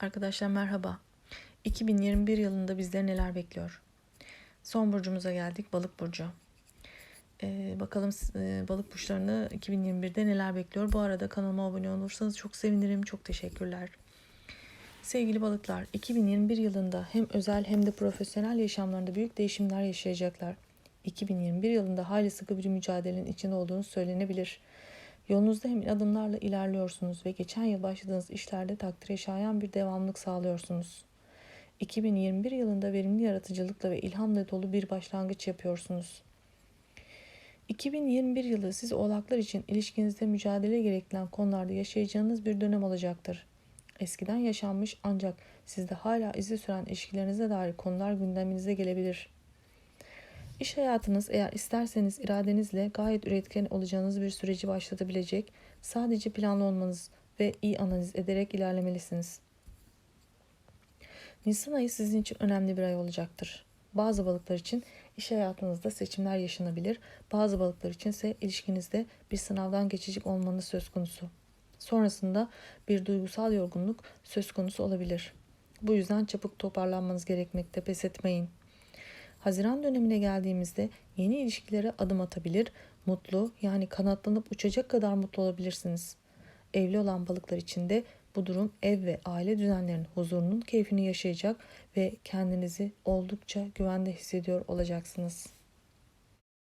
Arkadaşlar merhaba. 2021 yılında bizleri neler bekliyor? Son burcumuza geldik balık burcu. Ee, bakalım e, balık burçlarını 2021'de neler bekliyor? Bu arada kanalıma abone olursanız çok sevinirim. Çok teşekkürler. Sevgili balıklar, 2021 yılında hem özel hem de profesyonel yaşamlarında büyük değişimler yaşayacaklar. 2021 yılında hayli sıkı bir mücadelenin içinde olduğunu söylenebilir. Yolunuzda emin adımlarla ilerliyorsunuz ve geçen yıl başladığınız işlerde takdire şayan bir devamlık sağlıyorsunuz. 2021 yılında verimli yaratıcılıkla ve ilhamla dolu bir başlangıç yapıyorsunuz. 2021 yılı siz oğlaklar için ilişkinizde mücadele gerektiren konularda yaşayacağınız bir dönem olacaktır. Eskiden yaşanmış ancak sizde hala izi süren ilişkilerinize dair konular gündeminize gelebilir. İş hayatınız eğer isterseniz iradenizle gayet üretken olacağınız bir süreci başlatabilecek, sadece planlı olmanız ve iyi analiz ederek ilerlemelisiniz. Nisan ayı sizin için önemli bir ay olacaktır. Bazı balıklar için iş hayatınızda seçimler yaşanabilir, bazı balıklar için ise ilişkinizde bir sınavdan geçecek olmanız söz konusu. Sonrasında bir duygusal yorgunluk söz konusu olabilir. Bu yüzden çabuk toparlanmanız gerekmekte, pes etmeyin. Haziran dönemine geldiğimizde yeni ilişkilere adım atabilir, mutlu yani kanatlanıp uçacak kadar mutlu olabilirsiniz. Evli olan balıklar için de bu durum ev ve aile düzenlerinin huzurunun keyfini yaşayacak ve kendinizi oldukça güvende hissediyor olacaksınız.